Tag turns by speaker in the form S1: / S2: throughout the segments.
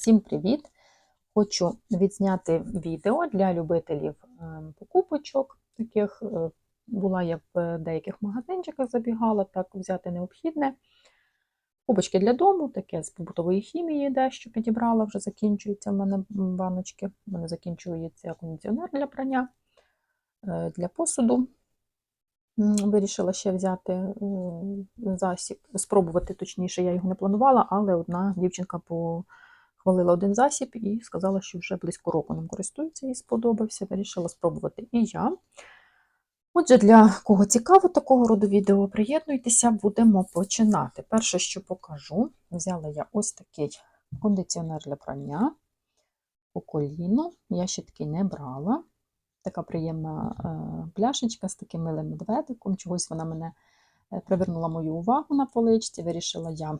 S1: Всім привіт! Хочу відзняти відео для любителів е, покупочок. Таких е, була я в деяких магазинчиках забігала, так взяти необхідне. Покупочки для дому, таке з побутової хімії, дещо підібрала, вже закінчуються в мене баночки. У мене закінчується кондиціонер для прання, е, для посуду. Вирішила ще взяти засіб, спробувати точніше, я його не планувала, але одна дівчинка похвалила один засіб і сказала, що вже близько року ним користується і сподобався. Вирішила спробувати і я. Отже, для кого цікаво такого роду відео, приєднуйтеся, будемо починати. Перше, що покажу, взяла я ось такий кондиціонер для прання по коліну. Я ще такий не брала така приємна е, пляшечка з таким милим медведиком. Чогось вона мене е, привернула мою увагу на поличці. Вирішила я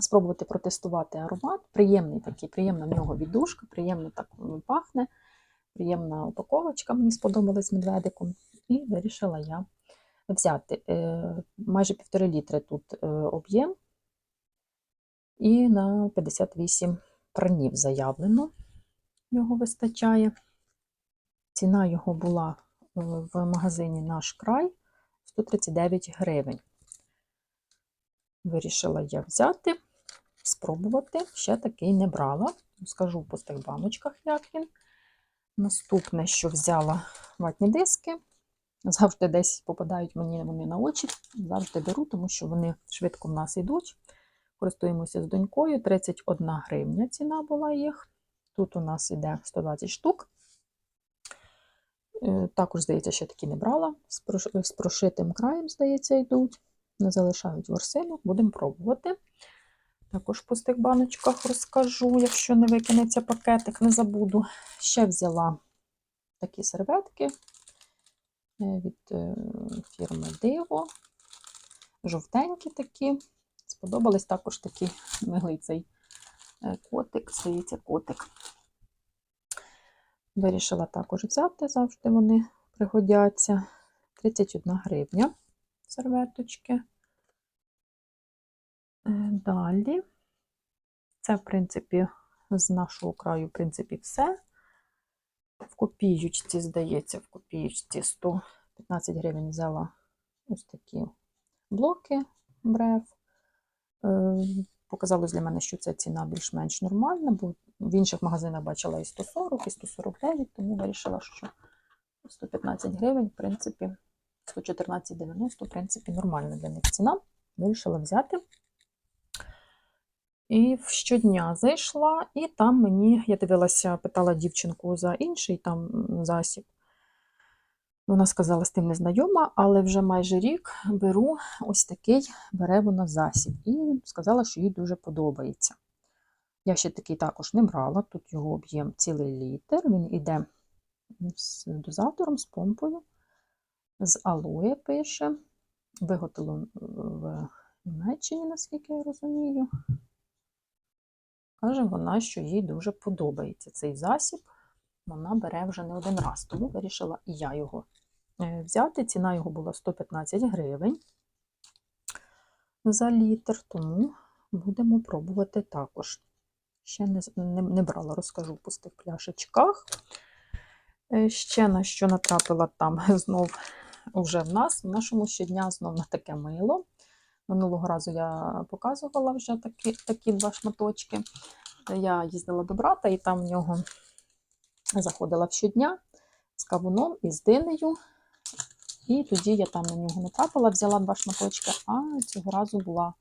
S1: спробувати протестувати аромат. Приємний такий, приємна в нього віддушка, приємно так пахне, приємна упаковочка, мені сподобалась медведиком. І вирішила я взяти е, майже півтори літри тут об'єм. І на 58 пранів заявлено його вистачає. Ціна його була в магазині Наш край 139 гривень. Вирішила я взяти, спробувати, ще такий не брала. Скажу в пустих баночках, як він. Наступне, що взяла ватні диски. Завжди десь попадають мені вони на очі. Завжди беру, тому що вони швидко в нас йдуть. Користуємося з донькою. 31 гривня ціна була їх. Тут у нас іде 120 штук. Е, також, здається, ще такі не брала. З прошитим краєм, здається, йдуть. Не залишають ворсинок, будемо пробувати. Також в пустих баночках розкажу, якщо не викинеться пакетик, не забуду. Ще взяла такі серветки е, від е, фірми Диво. Жовтенькі такі. Сподобались також такий милий цей котик, здається, котик. Вирішила також взяти, завжди вони пригодяться. 31 гривня серветочки. Е, далі, це, в принципі, з нашого краю, в принципі, все. В копіючці, здається, в копіючці 115 гривень взяла ось такі блоки брев. Е, показалось для мене, що ця ціна більш-менш нормальна, бо в інших магазинах бачила і 140, і 149, тому вирішила, що 115 гривень, в принципі, 114,90, в принципі, нормальна для них ціна. Вирішила взяти. І щодня зайшла, і там мені, я дивилася, питала дівчинку за інший там засіб. Вона сказала, з тим не знайома, але вже майже рік беру ось такий бере вона засіб. І сказала, що їй дуже подобається. Я ще такий також не брала, тут його об'єм цілий літр. Він йде з дозатором, з помпою, з алоє пише. Виготовлено в Німеччині, наскільки я розумію. Каже вона, що їй дуже подобається цей засіб. Вона бере вже не один раз, тому вирішила і я його е, взяти. Ціна його була 115 гривень за літр, тому будемо пробувати також. Ще не не, не брала, розкажу в пустих пляшечках. Е, ще на що натрапила там знов вже в нас, в нашому щодня знов на таке мило. Минулого разу я показувала вже такі такі два шматочки. Я їздила до брата, і там в нього заходила щодня з кавуном і з динею. І тоді я там на нього натрапила, взяла два шматочки, а цього разу була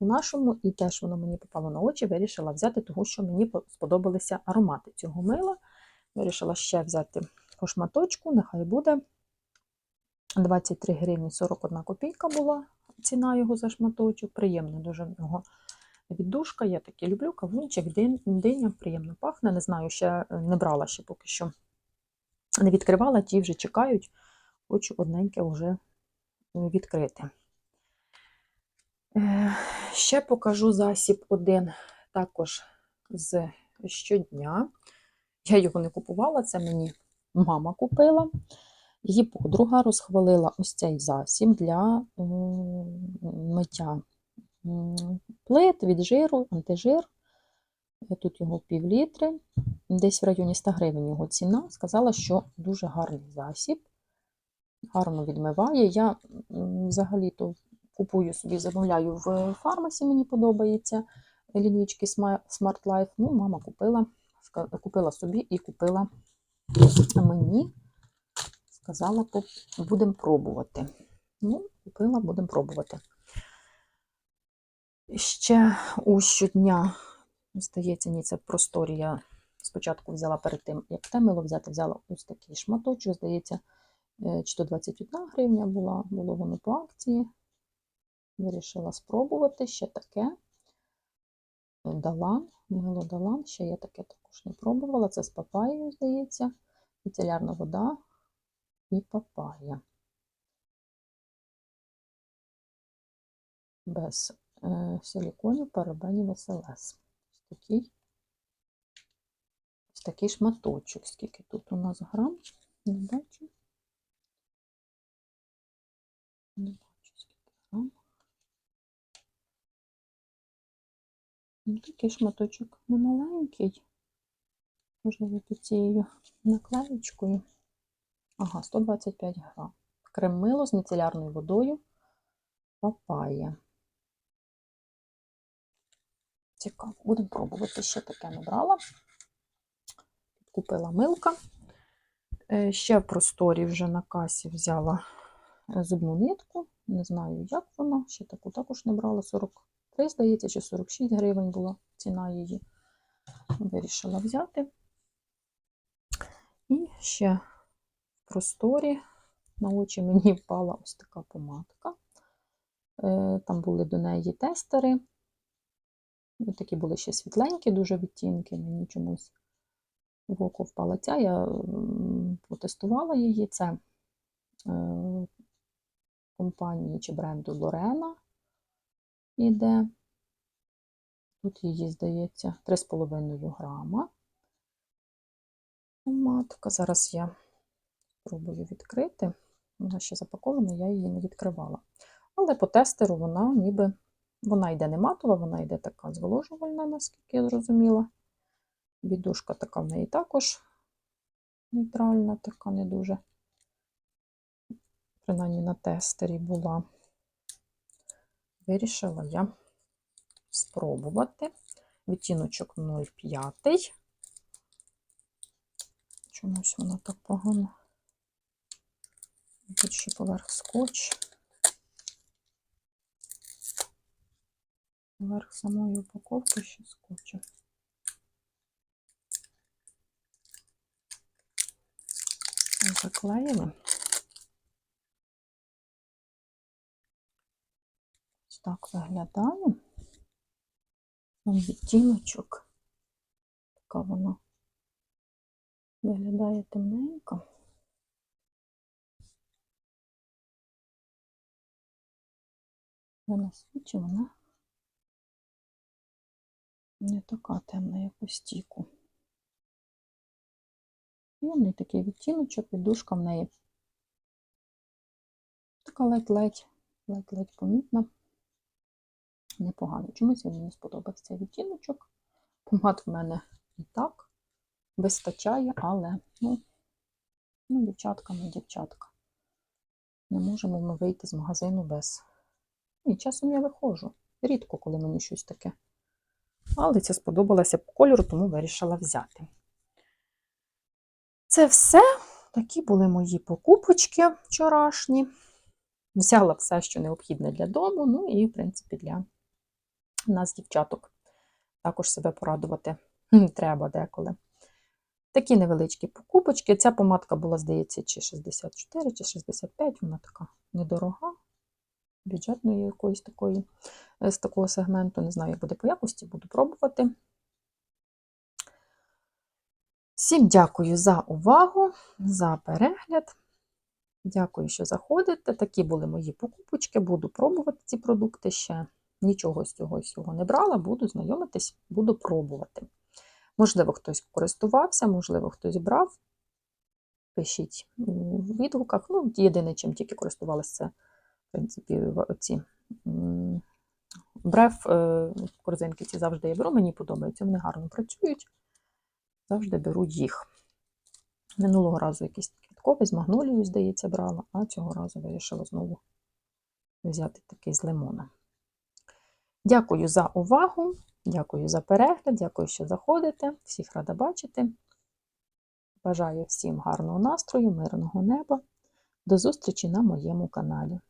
S1: у нашому, і теж воно мені попало на очі, вирішила взяти, тому що мені сподобалися аромати цього мила. Вирішила ще взяти по шматочку, нехай буде 23 гривні 41 копійка була ціна його за шматочок. Приємно дуже в нього віддушка. Я таки люблю кавунчик, диня, приємно пахне. Не знаю, ще не брала ще поки що не відкривала, ті вже чекають. Хочу одненьке вже відкрити. Е, ще покажу засіб один також з щодня. Я його не купувала, це мені мама купила. Її подруга розхвалила ось цей засіб для миття плит від жиру, антижир. Тут його пів літри, десь в районі 100 гривень його ціна. Сказала, що дуже гарний засіб, гарно відмиває. Я взагалі-то купую собі, замовляю в фармасі, мені подобається лінійки Smart Life. Ну, мама купила, купила собі і купила мені. Сказала, будемо пробувати. Ну, купила, будемо пробувати. Ще у щодня, здається, ні, це просторі я спочатку взяла перед тим, як темило взяти, взяла ось такий шматочок, здається, е, чи то 21 гривня була, було воно по акції. Вирішила спробувати ще таке. Далан, мило Далан, ще я таке також не пробувала. Це з папаєю, здається, міцелярна вода і папая. Без е, силіконів, парабенів, СЛС. Ось такий, ось такий шматочок. Скільки тут у нас грам? Не бачу. Не бачу, скільки грам. Ну, такий шматочок немаленький. Можливо, під цією наклеєчкою. Ага, 125 грам. Крем-мило з міцелярною водою. Папая. Цікаво. Будемо пробувати. Ще таке набрала. Купила милка. Е, Ще в просторі вже на касі взяла зубну нитку. Не знаю, як вона. Ще таку також не брала. 43, здається, чи 46 гривень була ціна її. Вирішила взяти. І ще просторі на очі мені впала ось така помадка. Е, Там були до неї тестери. Ось Такі були ще світленькі, дуже відтінки. Мені чомусь в око впала ця. Я потестувала її. Це е, компанії чи бренду Лорена іде. Тут її, здається, 3,5 грама. Матка. Зараз я спробую відкрити. Вона ще запакована, я її не відкривала. Але по тестеру вона ніби вона йде не матова, вона йде така зволожувальна, наскільки я зрозуміла. Бідушка така в неї також нейтральна, така не дуже. Принаймні на тестері була. Вирішила я спробувати. Відтіночок 0,5. Чомусь вона так погано. Тут ще поверх скотч. Поверх самої упаковки ще скотчу. Заклеїли. Ось так виглядає. Відтіночок. Така вона виглядає темненько. На свічі вона не така темна, як у стіку. Приємний такий відтіночок, підушка в неї така ледь-ледь, ледь-ледь помітна. Непогано. Чомусь мені сподобався цей відтіночок. Помад в мене і так вистачає, але, ну, ну, дівчатка, не дівчатка. Не можемо ми вийти з магазину без. І часом я виходжу. Рідко, коли мені щось таке. Але це сподобалося по кольору, тому вирішила взяти. Це все. Такі були мої покупочки вчорашні. Взяла все, що необхідне для дому, ну і, в принципі, для нас, дівчаток, також себе порадувати треба деколи. Такі невеличкі покупочки. Ця помадка була, здається, чи 64, чи 65, вона така недорога, бюджетної якоїсь такої, з такого сегменту. Не знаю, як буде по якості, буду пробувати. Всім дякую за увагу, за перегляд. Дякую, що заходите. Такі були мої покупочки. Буду пробувати ці продукти ще. Нічого з цього всього не брала, буду знайомитись, буду пробувати. Можливо, хтось користувався, можливо, хтось брав. Пишіть у відгуках. Ну, єдине, чим тільки користувалася, в принципі, ці Бреф е, корзинки ці завжди я беру, мені подобається, вони гарно працюють. Завжди беру їх. Минулого разу якийсь квітковий з магнолією, здається, брала, а цього разу вирішила знову взяти такий з лимоном. Дякую за увагу, дякую за перегляд, дякую, що заходите. Всіх рада бачити. Бажаю всім гарного настрою, мирного неба. До зустрічі на моєму каналі.